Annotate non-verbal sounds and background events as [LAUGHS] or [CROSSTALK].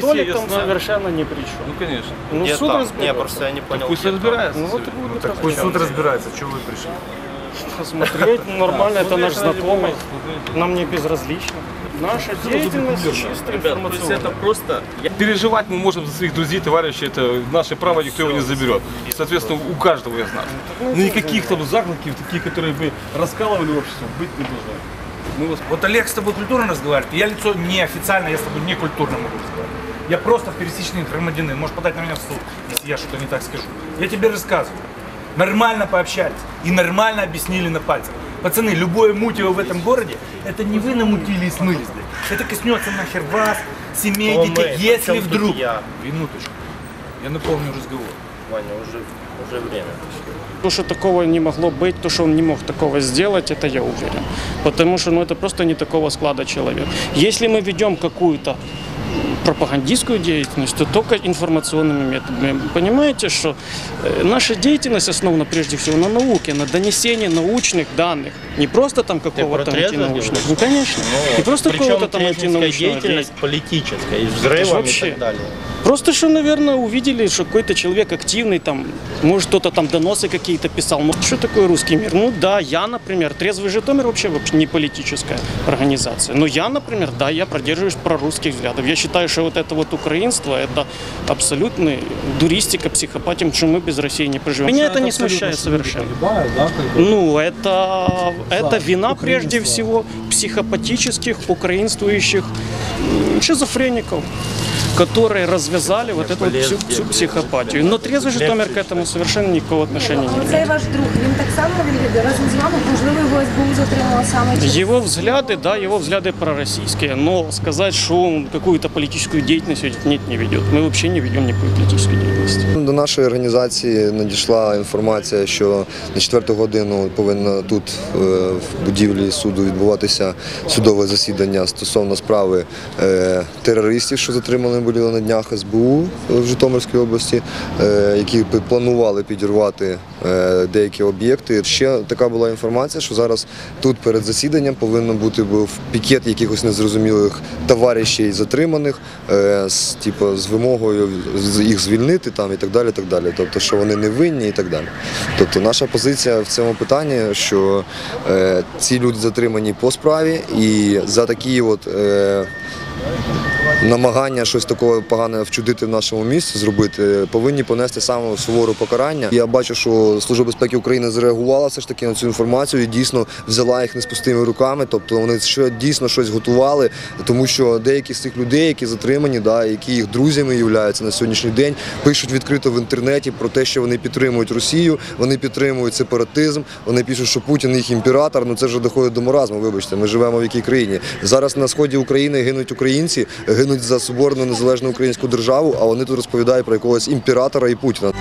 Толик я там знаю. совершенно ни при чем. Ну, конечно. Ну, Где суд там? разберется. Не, просто я не понял. Пусть где там. разбирается. Ну вот будет Так пусть суд разбирается, что вы пришли. посмотреть, ну, [LAUGHS] нормально, это наш знакомый, нам не безразлично. Наша деятельность чисто Ребят, то есть это просто... Переживать мы можем за своих друзей, товарищей, это наше право, никто его не заберет. Соответственно, у каждого из нас. Но никаких там закликов, таких, которые бы раскалывали общество, быть не должно. Мы вас Вот Олег с тобой культурно разговаривает, я лицо неофициально, я с тобой не культурно могу разговаривать. Я просто пересечный громадянин, можешь подать на меня в суд, если я что-то не так скажу. Я тебе рассказываю. Нормально пообщались и нормально объяснили на пальцах. Пацаны, любое мутиво в этом городе, это не вы намутили и смылись, блядь. Это коснется нахер вас, семей, О, детей, если вдруг... я? Минуточку. Я напомню разговор. Ваня, уже, уже время. То, что такого не могло быть, то, что он не мог такого сделать, это я уверен. Потому что ну, это просто не такого склада человек. Если мы ведем какую-то пропагандистскую деятельность, то только информационными методами. Понимаете, что э, наша деятельность основана прежде всего на науке, на донесении научных данных. Не просто там какого-то антинаучного. Ну, конечно. не просто какого-то там антинаучного. деятельность политическая, и ж взрывами и вообще. так далее. Просто что, наверное, увидели, что какой-то человек активный, там, может, кто-то там доносы какие-то писал. Ну, что такое русский мир? Ну, да, я, например, Трезвый Житомир вообще, вообще не политическая организация. Но я, например, да, я продерживаюсь прорусских взглядов. Я считаю, что вот это вот украинство, это абсолютный дуристика, психопатия, что мы без России не проживем. Меня это не смущает совершенно. Ну, это, это вина прежде всего психопатических, украинствующих м, шизофреников, которые развязали вот эту вот всю, всю психопатию. Но трезвый Житомир к этому совершенно никакого отношения не имеет. Цей ваш друг, він так само він разом з вами, можливо, його СБУ затримала саме через Его взгляды, да, его взгляды пророссийские, но сказать, что он какую-то политическую деятельность ведет, нет, не ведет. Мы вообще не ведем никакую политическую деятельность. До нашої організації надійшла інформація, що на 4 годину повинно тут е, в будівлі суду відбуватися судове засідання стосовно справи е, терористів, що затримали були на днях СБУ в Житомирській області, е, які планували підірвати е, деякі об'єкти. Ще така була інформація, що зараз тут перед засіданням повинен бути був пікет якихось незрозумілих товаришів затриманих е, з, типу, з вимогою їх звільнити там і так далі. так далі. Тобто, що вони не винні і так далі. Тобто, наша позиція в цьому питанні, що ці люди затримані по справі і за такі от. Намагання щось такого погане вчудити в нашому місті зробити, повинні понести саме суворе покарання. Я бачу, що Служба безпеки України зреагувала все ж таки на цю інформацію і дійсно взяла їх не з пустими руками. Тобто вони що дійсно щось готували, тому що деякі з цих людей, які затримані, да, які їх друзями являються на сьогоднішній день, пишуть відкрито в інтернеті про те, що вони підтримують Росію, вони підтримують сепаратизм, вони пишуть, що Путін їх імператор. Ну це вже доходить до маразму. Вибачте, ми живемо в якій країні. Зараз на сході України гинуть українці, гинуть за соборну незалежну українську державу, а вони тут розповідають про якогось імператора і Путіна.